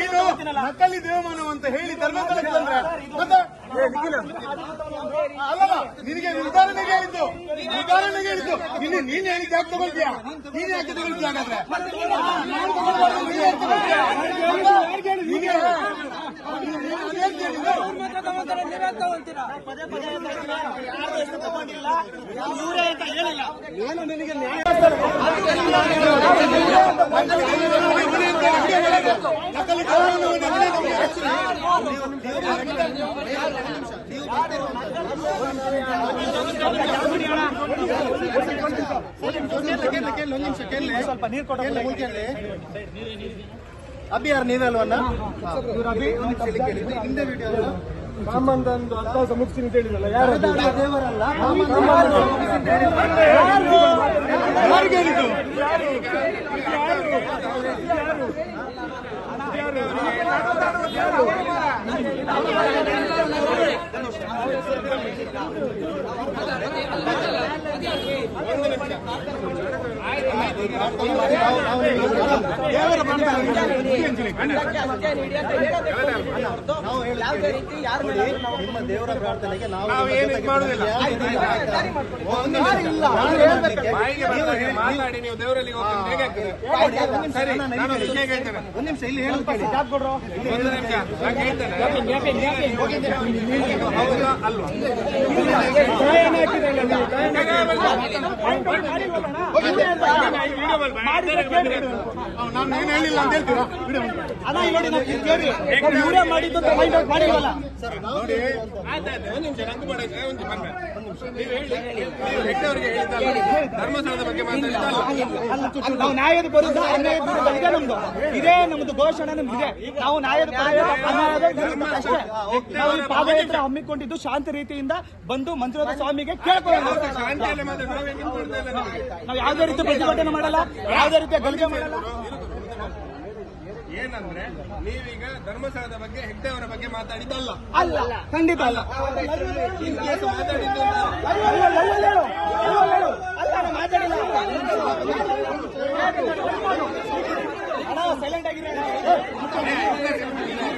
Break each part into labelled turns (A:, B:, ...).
A: ನೀನು ನಕಲಿ ದೇವಮಾನವ ಅಂತ ಹೇಳಿ ಧರ್ಮಸ್ಥಳಕ್ಕೆ ಬಂದ್ರೆ. ಮತ್ತೆ? ಅಲ್ಲಲ್ಲ ನಿನಗೆ ಉದಾಹರಣೆಗೆ ಹೇಳಿದ್ದು. ಉದಾಹರಣೆಗೆ ಹೇಳಿದ್ದು. ಇನ್ನು ನೀನ್ ಹೇಳಿದ್ದು ಯಾಕೆ ತಗೊಳ್ತೀಯಾ? ನೀನ್ ಯಾಕೆ ತಗೊಳ್ತೀಯ ಹಾಗಾದ್ರೆ? ಏನು ನಿನಗೆ ನ್ಯಾಯ
B: ಸ್ವಲ್ಪ ನೀರು ಕೊಡ ಅಭಿ ಯಾರು ನೀವೇ ಅಲ್ವನ್ನ ಇವ್ರು ಅಭಿ ಒಂದು ನಿಮಿಷ ಕೇಳಿ. ಇದು ಹಿಂದೆ ವಿಡಿಯೋ ಅಲ್ಲ
C: ಕಾಮಂದೊಂದು ಅರ್ಥ ಮುಗಿಸ್ತೀನಿ ಅಂತ ಹೇಳಿದ್ರಲ್ಲ ಯಾರು
B: ದೇವರಲ್ಲ? ಕಾಮನ್
A: ಯಾರಿಗೆ
B: ನಾವು ಹೇಳಿದ್ದೇವೆ. ನೋಡಿ, ನಿಮ್ಮ ದೇವರ ಪ್ರಾರ್ಥನೆಗೆ ನಾವು
D: ಮಾತಾಡಿ ನೀವು ದೇವರಲ್ಲಿ ಸರಿ
B: ನಾನು
D: ಹೇಳ್ತೇನೆ
B: ಒಂದು ನಿಮಿಷ ಇಲ್ಲಿ ಕೇಳಿ
D: ಒಂದು ನಿಮಿಷ ನಾನು ಹೇಳ್ತೇನೆ ಹೌದಾ ಅಲ್ವಾ
A: ನಾನು ಏನು ಹೇಳಿಲ್ಲ ಅಂತ ಹೇಳ್ತೀರಾ? ಬಿಡು.
C: ಇವರೇ ಮಾಡಿದ್ದು ಅಂತ find out ಮಾಡಿಲ್ವಲ್ಲ?
A: ನೋಡಿ
D: ಆಯ್ತಾಯ್ತು ಒಂದು ನಿಮಿಷ ನಂದು ಮಾಡಿ ಒಂದು ಬಂದೆ. ನೀವು ಹೇಳಿ. ನೀವು ಹೆಗ್ಡೆಯವರಿಗೆ ಹೇಳಿದ್ದಲ್ಲ ಧರ್ಮಸ್ಥಳದ ಬಗ್ಗೆ ಮಾತಾಡಿದ್ದಲ್ಲ
C: ನಾವು ನ್ಯಾಯದ ಅನ್ಯಾಯದ ಇದೆ ನಮ್ದು. ಇದೇ ನಮ್ದು ಘೋಷಣೆ ನಮ್ದು ಇದೆ. ನಾವು ನ್ಯಾಯದ ಪರ ಅನ್ಯಾಯದ ವಿರುದ್ಧ ಅಷ್ಟೇ. ನಾವು ಈ ಪಾದಯಾತ್ರೆ ಹಮ್ಮಿಕೊಂಡಿದ್ದು ಶಾಂತಿ ರೀತಿಯಿಂದ ಬಂದು ಮಂತ್ರದ ಸ್ವಾಮಿಗೆ ಕೇಳ್ಕೊಳ್ಳೋಣ.
D: ನಾವೇ ನಿಮಗೆ.
C: ಯಾವುದೇ ರೀತಿ ಪ್ರತಿಭಟನೆ ಮಾಡಲ್ಲ ಯಾವುದೇ ರೀತಿಯ ಗಲಿಗೆ ಮಾಡಲ್ಲ
D: ಏನಂದ್ರೆ ನೀವೀಗ ಧರ್ಮಸ್ಥಳದ ಬಗ್ಗೆ ಹೆಗ್ಡೆಯವರ ಬಗ್ಗೆ ಮಾತಾಡಿದ್ದಲ್ಲ
C: ಅಲ್ಲ ಖಂಡಿತ ಅಲ್ಲ ಮಾತಾಡಿಲ್ಲ. ಅಣ್ಣ, silent ಆಗಿರಿ ಅಣ್ಣ.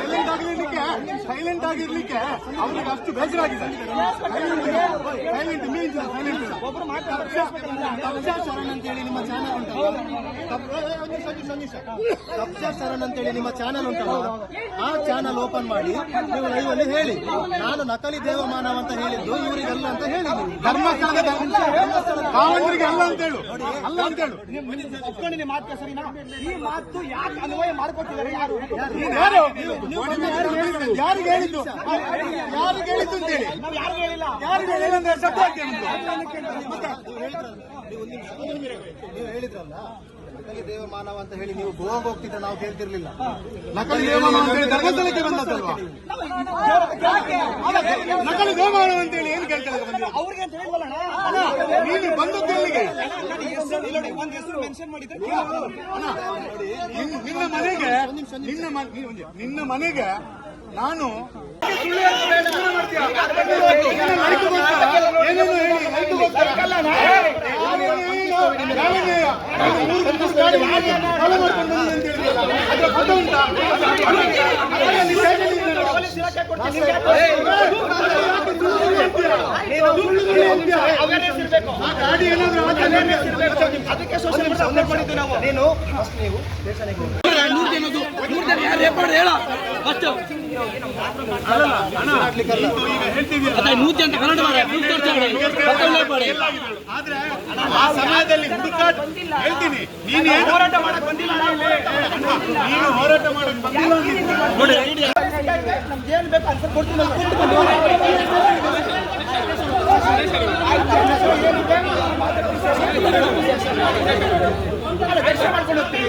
A: ಸೈಲೆಂಟ್ ಆಗಿರ್ಲಿಕ್ಕೆ ಸೈಲೆಂಟ್ ಆಗಿರ್ಲಿಕ್ಕೆ ಅವ್ರಿಗೆ ಅಷ್ಟು ಬೇಸರ ಆಗಿದೆ ಸೈಲೆಂಟ್ ಮೀನ್ಸ್ ಸೈಲೆಂಟ್
C: ಒಬ್ರು
B: ಕಬ್ಜಾ ಶರಣ್ ಅಂತೇಳಿ ನಿಮ್ಮ ಚಾನಲ್ ಉಂಟಲ್ಲ? ಕಬ್ಜಾ ಶರಣ್ ಅಂತೇಳಿ ನಿಮ್ಮ ಚಾನಲ್ ಉಂಟು ಆ ಚಾನಲ್ ಓಪನ್ ಮಾಡಿ ನೀವು ಲೈವ್ ಅಲ್ಲಿ ಹೇಳಿ. ನಾನು ನಕಲಿ ದೇವಮಾನವ ಅಂತ ಹೇಳಿದ್ದು ಇವರಿಗೆಲ್ಲ ಅಂತ ಹೇಳಿ.
A: ಧರ್ಮಸ್ಥಳದ ಕಾವಂತರಿಗೆ ಅಲ್ಲ ಅಂತ ಹೇಳು ಅಲ್ಲ ಅಂತ ಹೇಳು
C: ಒಪ್ಕೊಂಡಿನಿ ಮಾತು ಸರಿನಾ? ಈ ಮಾತು ಯಾಕೆ ಅನ್ವಯ ಮಾಡ್ಕೊಟ್ಟಿದ್ದಾರೆ ಯಾರು?
A: ಯಾರು ಯಾರಿಗೆ ಹೇಳಿದ್ದು ಯಾರಿಗೆ ಹೇಳಿದ್ದು ಅಂತ ಹೇಳಿ
C: ನಾವು ಯಾರು ಹೇಳಿಲ್ಲ
A: ಯಾರಿಗೆ ಹೇಳಿಲ್ಲ ಅಂದ್ರೆ ಸತ್ಯ.
B: ನೀವು ಹೇಳಿದ್ರಲ್ಲ ನಕಲಿ ದೇವಮಾನವ ಅಂತ ಹೇಳಿ ನೀವು ಗೋವಾಗ ಹೋಗ್ತಿದ್ರೆ ನಾವು ಕೇಳ್ತಿರ್ಲಿಲ್ಲ
A: ನಕಲಿ ದೇವಮಾನವ ಅಂತ ಹೇಳಿ ಧರ್ಮಸ್ಥಳಕ್ಕೆ ಬಂದದ್ದಲ್ವಾ ನಕಲಿ ದೇವಮಾನವ ಅಂತ ಹೇಳಿ ಏನು ಕೇಳ್ತಾರೆ?
C: ಅವ್ರಿಗೆ ಅಂತ
A: ಅಣ್ಣ, ನೀನು ಬಂದದ್ದು ಎಲ್ಲಿಗೆ
C: ಒಂದ್ ಹೆಸರು ಮೆನ್ಷನ್ ಮಾಡಿದ್ರೆ
A: ನಿನ್ನ ಮನೆಗೆ ನಿನ್ನ ಮನೆಗೆ ನಾನು
C: ಅದಕ್ಕೆ ಸೋಷಿಯಲ್ ಮೀಡಿಯಾ ಅಪ್ಲೋಡ್ ಮಾಡಿದ್ದು ನಾವು.
B: ನೀನು ಫಸ್ಟ್ ನೀವು ಸ್ಟೇಷನ್ಗೆ ಹೋಗಿ
A: ಆದ್ರೆ ಆ ಸಮಯದಲ್ಲಿ ಹುಡುಕಾಟ ಹೇಳ್ತೀನಿ ನೀನು
C: ಹೋರಾಟ ಮಾಡಕ್ ಬಂದಿಲ್ಲ.
A: ನೀನು ಹೋರಾಟ ಮಾಡಕ್ ಬಂದಿಲ್ಲ ನೋಡಿ
C: ನಮ್ಗೆ ಏನ್ ಬೇಕು ಅಂತ ಕೊಡ್ತೀನಿ ಮಾಡ್ಕೊಂಡು ಹೋಗ್ತೀವಿ.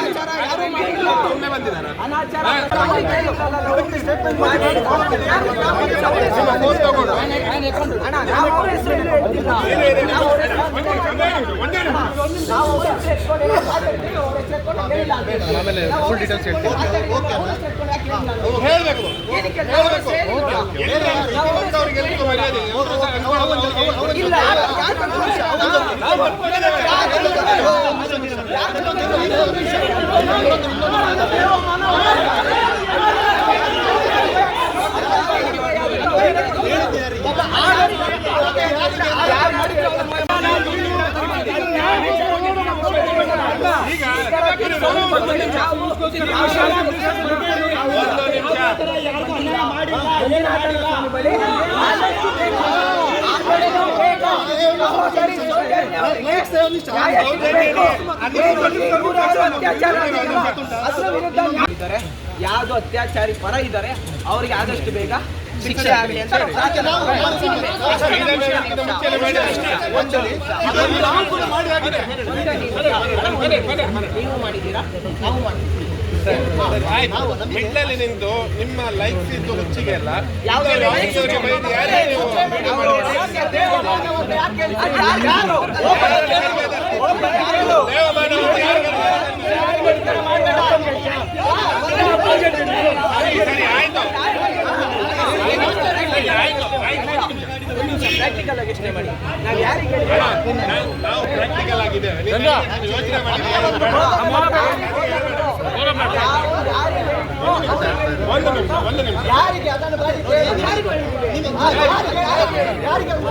A: ಆಮೇಲೆ ಫುಲ್ ಡೀಟೇಲ್ಸ್ ಹೇಳ್ತೀನಿ
C: ಹೇಳ್ತೀವಿ.
D: ಹೇಳ್ಬೇಕು
C: ಏನಕ್ಕೆ ಯಾವ್ದು ಅತ್ಯಾಚಾರಿ ಪರ ಇದ್ದಾರೆ ಅವ್ರಿಗೆ ಆದಷ್ಟು ಬೇಗ ಶಿಕ್ಷೆ ಆಗಲಿ ಅಂತ ನೀವು ಮಾಡಿದ್ದೀರಾ ನಾವು ಮಾಡಿದ್ದೀವಿ
D: ಆಯ್ತು ಮಿಡ್ಲಲ್ಲಿ ನಿಂತು ನಿಮ್ಮ ಲೈಕ್ಸ್ ಇದ್ದು ಹುಚ್ಚಿಗೆ ಅಲ್ಲ
C: ಪ್ರಾಕ್ಟಿಕಲ್ ಆಗಿ ಯೋಚನೆ ಮಾಡಿ ನಾವು ಯಾರಿಗೆ
D: ನಾವು- ಪ್ರಾಕ್ಟಿಕಲ್ ನೀವು ಯೋಚನೆ ಮಾಡಿ ಒಂದು ನಿಮಿಷ ಒಂದು ನಿಮಿಷ
C: ಯಾರಿಗೆ ಅದನ್ನು ಕೇಳಿ. ಯಾರಿಗೆ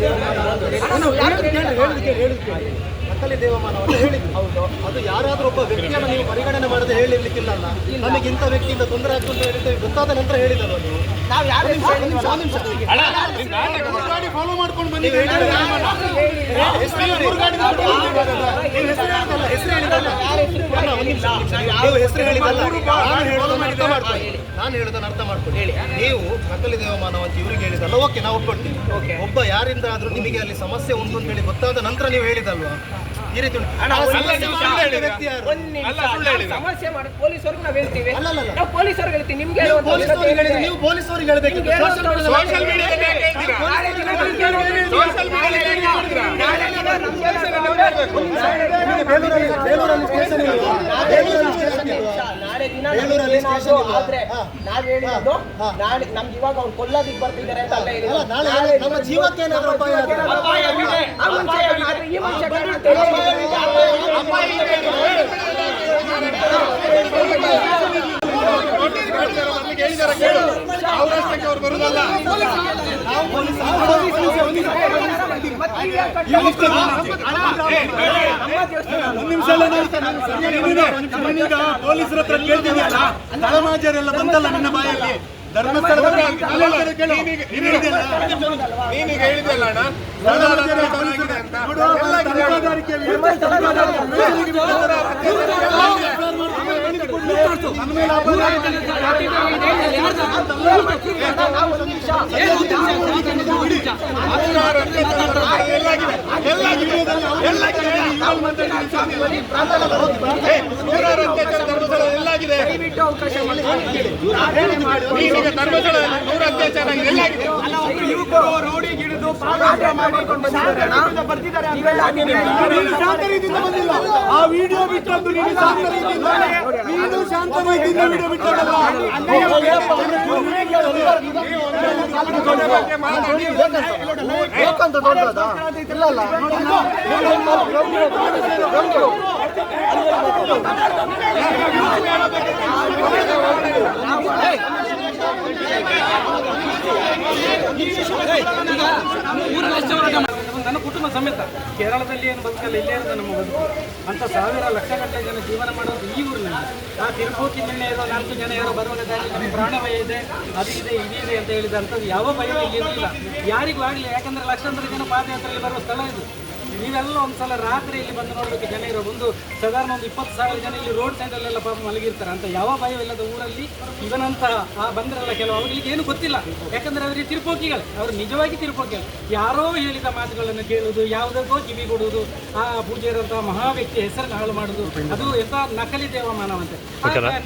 C: ಹೇಳಿದ್ದೀವಿ? ಆ, ಯಾರಿಗೆ? ಯಾರಿಗೆ? ಯಾರಿಗೆ? ಯಾರಿಗೆ? ಯಾರಿಗೆ? ಯಾರಿಗೆ? ಯಾರು?
D: ದೇಶದ ಬಗ್ಗೆ ನೀವು
B: ನೀವೊಂದು ಹೇಳಿದ್ರಲ್ಲ ನಾನು ಹೇಳಿದ್ದು ಕೇಳಿ ಹೇಳಿದ್ದು ಕೇಳಿ ಹೇಳಿದ್ದು ಕೇಳಿ ದೇವಮಾನವನ್ನು ಹೇಳಿದ್ದು ಹೌದು ಅದು ಯಾರಾದರೂ ಒಬ್ಬ ವ್ಯಕ್ತಿಯನ್ನು ನೀವು ಪರಿಗಣನೆ ಮಾಡದೆ ಹೇಳಿರ್ಲಿಕ್ಕಿಲ್ಲ ಅಲ್ಲ ನಮಗೆ ಇಂಥ ವ್ಯಕ್ತಿಯಿಂದ ತೊಂದರೆ ಆಗ್ತದೆ ಅಂತ ಹೇಳಿದ್ರೆ ಗೊತ್ತಾದ ನಂತರ ಹೇಳಿದರು ನೀವು
C: ನಾವು ಯಾರು
B: ಫಾಲೋ ಮಾಡ್ಕೊಂಡು ಒಂದು ನಿಮಿಷ ಒಂದು ನಿಮಿಷ
D: ಅಲ್ಲ ನಿಮ್ ನಾಟಕ
A: ಮೂರು ಗಾಡಿ ಫಾಲೋ ಮಾಡ್ಕೊಂಡು
B: ನೀವು
A: ಬಂದಿದ್ದೀವಿ
B: ಹೇಳಿದ್ರಲ್ಲ, ಹೆಸರು ಹೇಳಿ. ನೀವು ಹೆಸರು ಹೇಳಿದಲ್ಲ, ಹೆಸರು ಹೇಳಿದಲ್ಲ. ಅಲ್ಲ, ಒಂದು ನಿಮಿಷ, ಒಂದು ನಿಮಿಷ. ನೀವು ಹೆಸರು ಹೇಳಿದಲ್ಲ ನಾನು ಹೇಳೋದನ್ನ ಅರ್ಥ ಮಾಡ್ಕೊಳ್ಳಿ. ನಾನು ಹೇಳೋದನ್ನ ಅರ್ಥ ಮಾಡ್ಕೊಳ್ಳಿ. ನೀವು ನಕಲಿ ದೇವಮಾನವ ಅಂತ ಇವ್ರಿಗೆ ಹೇಳಿದಲ್ಲ ಓಕೆ ನಾವು ಒಬ್ಬ ಯಾರಿಂದ ಆದ್ರೂ ನಿಮಗೆ ಅಲ್ಲಿ ಸಮಸ್ಯೆ ಉಂಟು ಅಂತ ಹೇಳಿ ಗೊತ್ತಾದ ನಂತರ ನೀವು ಹೇಳಿದಲ್ವಾ ಈ ರೀತಿ ಉಂಟು. ಸಮಸ್ಯೆ ವ್ಯಕ್ತಿ ಯಾರು?
C: ಮಾಡಿ ಪೊಲೀಸರಿಗೆ ನಾವು ಹೇಳ್ತೀವಿ.
B: ಅಲ್ಲ,
C: ಹೇಳ್ತೀವಿ. ನಿಮ್ಗೆ
B: ನೀವು ಪೊಲೀಸರಿಗೆ ಹೇಳಬೇಕಿತ್ತು. ಸೋಷಿಯಲ್
D: ಮೀಡಿಯಾದಲ್ಲಿ
C: ನಾಳೆ ದಿನ? ಆದ್ರೆ. ನಾವ್ ಹೇಳಿದ್ದು ನಾಳೆ ನಮ್ಗೆ ಇವಾಗ ಅವ್ರು ಕೊಲ್ಲದಿಕ್ ಬರ್ತಿದ್ದಾರೆ ಅಂತ ಅಲ್ಲ.
B: ನಾಳೆ ನಮ್ಮ ಜೀವಕ್ಕೆ ಏನಾದ್ರು ಅಪಾಯ.
C: ಆ ಈ ಹೇಳಿ.
D: ಹೇಳಿದಾರೆ ಕೇಳು ಅವರಷ್ಟಕ್ಕೆ ಅವ್ರು ಬರುದಲ್ಲ
A: ಒಂದು ನಿಮಿಷ ಅಲ್ಲ ನೀನೀಗ ಪೊಲೀಸರ ಹತ್ರ ಕೇಳ್ತಿದ್ಯಲ್ಲ ತಳಮಾಜರೆಲ್ಲ ಬಂದಲ್ಲ ನಿನ್ನ ಬಾಯಲ್ಲಿ ಧರ್ಮಸ್ಥಳದ ಅಲ್ಲ, ಅಲ್ಲ, ಹೇಳಿದ್ಯಲ್ಲ,
D: ಅಣ್ಣ ಎಲ್ಲಾಗಿದೆ ಎಲ್ಲಾಗಿದೆ ಎಲ್ಲಾಗಿದೆ ಏ, ನೂರಾರು ಅತ್ಯಾಚಾರ ಧರ್ಮಸ್ಥಳ ಎಲ್ಲಾಗಿದೆ
C: ದಯವಿಟ್ಟು ಅವಕಾಶ ಮಾಡಿ
D: ನೀನೀಗ ಧರ್ಮಸ್ಥಳ ನೂರ ಅತ್ಯಾಚಾರ ಎಲ್ಲಾಗಿದೆ
C: ಬಂದಿದ್ದಾರೆ ಬರ್ತಿದ್ದಾರೆ
A: ಆ ವಿಡಿಯೋ ನೀನು ಶಾಂತವಾಗಿ ರೀತಿಯಿಂದ ನೀನು ಶಾಂತ ರೀತಿಯಿಂದ ವಿಡಿಯೋ ಬಿಟ್ಟಲ್ಲ
B: ಬೇಕಂತ ದೊಡ್ಡದಾ? ಇಲ್ಲ ಅಲ್ಲ.
E: ಕುಟುಂಬ ಸಮೇತ ಕೇರಳದಲ್ಲಿ ಏನು ಬದುಕಲ್ಲ, ಇಲ್ಲೇ ಇರೋದು ನಮ್ಮ ಬದುಕು. ಅಂತ ಸಾವಿರ ಲಕ್ಷಗಟ್ಟಲೆ ಜನ ಜೀವನ ಮಾಡೋದು ಈ ಊರಿನಲ್ಲಿ. ಆ ತಿರುಪತಿ ನಿನ್ನೆ ಇರೋ ನಾಲ್ಕು ಜನ ಯಾರೋ ಬರುವಾಗ ನಮ್ಮ ಪ್ರಾಣಭಯ ಇದೆ, ಅದು ಇದೆ ಇದೆ ಅಂತ ಹೇಳಿದಂಥದ್ದು ಯಾವ ಭಯವೂ ಇಲ್ಲಿ ಇರಲಿಲ್ಲ ಯಾರಿಗೂ ಆಗಲಿ ಯಾಕಂದ್ರೆ ಲಕ್ಷಾಂತರ ಜನ ಪಾದಯಾತ್ರೆಯಲ್ಲಿ ಬರುವ ಸ್ಥಳ ಇದು. ನೀವೆಲ್ಲ ಒಂದ್ಸಲ ರಾತ್ರಿ ಇಲ್ಲಿ ಬಂದು ನೋಡಬೇಕು ಜನ ಇರೋ ಒಂದು ಸಾಧಾರಣ ಒಂದು ಇಪ್ಪತ್ತು ಸಾವಿರ ಜನ ಇಲ್ಲಿ ರೋಡ್ ಸೈಡಲ್ಲೆಲ್ಲ ಪಾಪ ಮಲಗಿರ್ತಾರೆ ಅಂತ ಯಾವ ಭಯವಿಲ್ಲದ ಊರಲ್ಲಿ ಇವನಂತ ಆ ಬಂದ್ರಲ್ಲ ಕೆಲವು ಅವ್ರಿಗೆ ಏನು ಗೊತ್ತಿಲ್ಲ. ಯಾಕಂದ್ರೆ ಅವ್ರಿಗೆ ತಿರುಪೋಕಿಗಳು ಅವರು ನಿಜವಾಗಿ ತಿರುಪೋಕಿಗಳು. ಯಾರೋ ಹೇಳಿದ ಮಾತುಗಳನ್ನು ಕೇಳುವುದು ಯಾವುದಕ್ಕೋ ಕಿವಿ ಕೊಡುವುದು ಆ ಪೂಜ್ಯರಂತಹ ಮಹಾ ವ್ಯಕ್ತಿ ಹೆಸರನ್ನು ಹಾಳು ಮಾಡುದು ಅದು ಎಂತ ನಕಲಿ ದೇವ ಮಾನವಂತೆ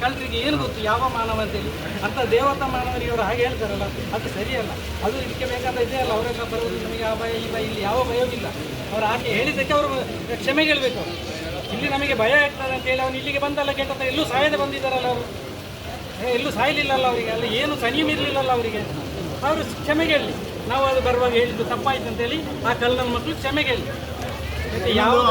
E: ಕಳ್ಳರಿಗೆ ಏನು ಗೊತ್ತು ಯಾವ ಮಾನವ ಅಂತೇಳಿ ಅಂತ ದೇವತಾ ಮಾನವರಿಗೆ ಅವರು ಹಾಗೆ ಹೇಳ್ತಾರಲ್ಲ ಅದು ಸರಿಯಲ್ಲ. ಅದು ಇದಕ್ಕೆ ಬೇಕಾದ ಇದೆ ಅಲ್ಲ ಅವರೆಲ್ಲ ಬರುವುದು ನಮಗೆ ಆ ಭಯ ಇಲ್ಲ ಇಲ್ಲಿ ಯಾವ ಭಯವಿಲ್ಲ. ಅವರ ಆಕೆ ಹೇಳಿದ್ದಕ್ಕೆ ಅವರು ಕ್ಷಮೆ ಹೇಳಬೇಕು ಇಲ್ಲಿ ನಮಗೆ ಭಯ ಆಗ್ತದೆ ಅಂತ ಹೇಳಿ ಅವನು ಇಲ್ಲಿಗೆ ಬಂದಲ್ಲ ಕೆಟ್ಟ ಎಲ್ಲೂ ಸಾಯದೆ ಬಂದಿದ್ದಾರಲ್ಲ ಅವರು. ಎಲ್ಲೂ ಸಾಯಲಿಲ್ಲಲ್ಲ ಅವರಿಗೆ. ಅಲ್ಲಿ ಏನು ಸನಿಯಮ ಇರಲಿಲ್ಲಲ್ಲ ಅವರಿಗೆ. ಅವರು ಕ್ಷಮೆ ಕೇಳಲಿ. ನಾವು ಅದು ಬರುವಾಗ ಹೇಳಿದ್ದು ತಪ್ಪಾಯ್ತು ಅಂತೇಳಿ ಆ ಕಲ್ಲನ ಮಕ್ಕಳು ಕ್ಷಮೆ ಕೇಳಲಿ.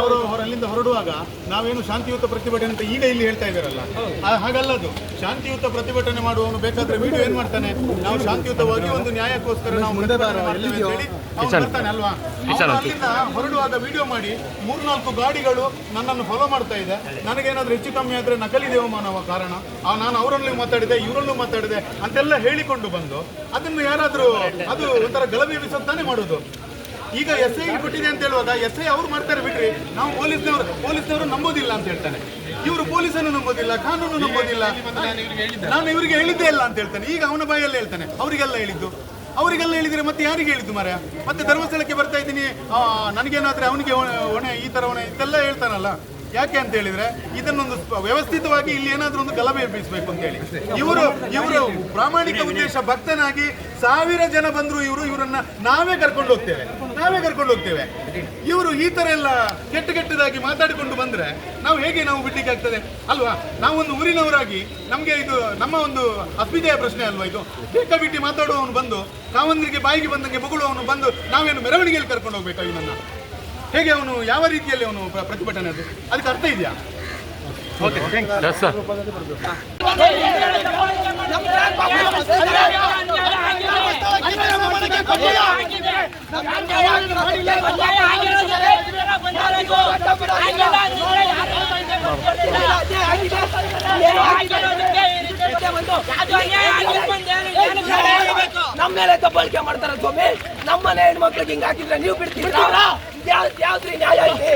A: ಅವರು ಅಲ್ಲಿಂದ ಹೊರಡುವಾಗ ನಾವೇನು ಶಾಂತಿಯುತ ಪ್ರತಿಭಟನೆ ಅಂತ ಈಗ ಇಲ್ಲಿ ಹೇಳ್ತಾ ಇದ್ದಾರಲ್ಲ. ಹಾಗಲ್ಲದು ಹಾಗಲ್ಲ ಅದು. ಶಾಂತಿಯುತ ಪ್ರತಿಭಟನೆ ಮಾಡುವವನು ಬೇಕಾದ್ರೆ ವಿಡಿಯೋ ಏನ್ ಮಾಡ್ತಾನೆ? ನಾವು ಶಾಂತಿಯುತವಾಗಿ ಒಂದು ನ್ಯಾಯಕ್ಕೋಸ್ಕರ ನಾವು ಬರ್ತಾನೆ ಅಲ್ವಾ? ಅಲ್ಲಿಂದ ಹೊರಡುವಾಗ ವಿಡಿಯೋ ಮಾಡಿ ಮೂರ್ನಾಲ್ಕು ಗಾಡಿಗಳು ನನ್ನನ್ನು ಫಾಲೋ ಮಾಡ್ತಾ ಇದೆ. ನನಗೇನಾದ್ರೂ ಹೆಚ್ಚು ಕಮ್ಮಿ ಆದ್ರೆ ನಕಲಿ ದೇವಮಾನವ ಕಾರಣ ಆ, ನಾನು ಅವರಲ್ಲೂ ಮಾತಾಡಿದೆ ಇವರಲ್ಲೂ ಮಾತಾಡಿದೆ ಅಂತೆಲ್ಲ ಹೇಳಿಕೊಂಡು ಬಂದು ಅದನ್ನು ಯಾರಾದ್ರೂ ಅದು ಒಂಥರ ಗಲಭೆ ತಾನೇ ಮಾಡೋದು. ಈಗ ಎಸ್ ಐ ಕೊಟ್ಟಿದೆ ಅಂತ ಹೇಳುವಾಗ ಎಸ್ ಐ ಅವ್ರು ಮಾಡ್ತಾರೆ ಬಿಟ್ರಿ ನಾವು ಪೊಲೀಸ್ನವರು ಪೊಲೀಸ್ನವರು ನಂಬೋದಿಲ್ಲ ಅಂತ ಹೇಳ್ತಾನೆ ಇವರು ಪೊಲೀಸನ್ನು ನಂಬೋದಿಲ್ಲ, ಕಾನೂನು ನಂಬೋದಿಲ್ಲ. ನಾನು ಇವರಿಗೆ ಹೇಳಿದ್ದೇ ಇಲ್ಲ ಅಂತ ಹೇಳ್ತಾನೆ. ಈಗ ಅವನ ಬಾಯಲ್ಲಿ ಹೇಳ್ತಾನೆ. ಅವರಿಗೆಲ್ಲ ಹೇಳಿದ್ದು. ಅವರಿಗೆಲ್ಲ ಹೇಳಿದ್ರೆ ಮತ್ತೆ ಯಾರಿಗೆ ಹೇಳಿದ್ದು ಮರ ಮತ್ತೆ ಧರ್ಮಸ್ಥಳಕ್ಕೆ ಬರ್ತಾ ಇದ್ದೀನಿ. ನನಗೇನಾದ್ರೆ ಅವನಿಗೆ ಹೊಣೆ, ಈ ತರ ಹೊಣೆ, ಇದೆಲ್ಲ ಹೇಳ್ತಾನಲ್ಲ. ಯಾಕೆ ಅಂತ ಹೇಳಿದ್ರೆ ಇದನ್ನೊಂದು ವ್ಯವಸ್ಥಿತವಾಗಿ ಇಲ್ಲಿ ಏನಾದ್ರೂ ಒಂದು ಗಲಭೆ ಎಬ್ಬಿಸಬೇಕು ಅಂತ ಹೇಳಿ. ಇವರು ಇವರು ಪ್ರಾಮಾಣಿಕ ಉದ್ದೇಶ ಭಕ್ತನಾಗಿ ಸಾವಿರ ಜನ ಬಂದ್ರು ಇವರು ಇವರನ್ನ ನಾವೇ ಕರ್ಕೊಂಡು ಹೋಗ್ತೇವೆ. ನಾವೇ ಕರ್ಕೊಂಡು ಹೋಗ್ತೇವೆ. ಇವರು ಈ ತರ ಎಲ್ಲ ಕೆಟ್ಟ ಕೆಟ್ಟದಾಗಿ ಮಾತಾಡಿಕೊಂಡು ಬಂದ್ರೆ ನಾವು ಹೇಗೆ ನಾವು ಬಿಡ್ಲಿಕ್ಕೆ ಆಗ್ತದೆ? ಅಲ್ವಾ? ನಾವೊಂದು ಊರಿನವರಾಗಿ ನಮ್ಗೆ ಇದು ನಮ್ಮ ಒಂದು ಅಸ್ಮಿತೆಯ ಪ್ರಶ್ನೆ ಅಲ್ವಾ ಇದು? ಬೇಕಾಬಿಟ್ಟಿ ಮಾತಾಡುವವನು ಬಂದು ನಾವೊಂದರಿಗೆ ಬಾಯಿಗೆ ಬಂದಂಗೆ ಬಗುಳುವವನು ಬಂದು ನಾವೇನು ಮೆರವಣಿಗೆಯಲ್ಲಿ ಕರ್ಕೊಂಡು ಹೋಗ್ಬೇಕಾ ಇವನನ್ನ ಹೇಗೆ ಅವನು ಯಾವ ರೀತಿಯಲ್ಲಿ ಅವನು ಪ್ರತಿಭಟನೆ ಅದು? ಅದಕ್ಕೆ ಅರ್ಥ ಇದೆಯಾ? ಓಕೆ
F: ನಮ್ಮ ಮೇಲೆ ದಬ್ಬಳಿಕೆ ಮಾಡ್ತಾರ ಸ್ವಾಮಿ. ನಮ್ಮನೆ ಹೆಣ್ಮಕ್ಳಿಗೆ ಹಿಂಗ್ ಹಾಕಿದ್ರೆ ನೀವು ಬಿಡ್ತೀರಾ? ಯಾವ್ದು ಯಾವ್ದ್ರಿ ನ್ಯಾಯ ಐತಿ?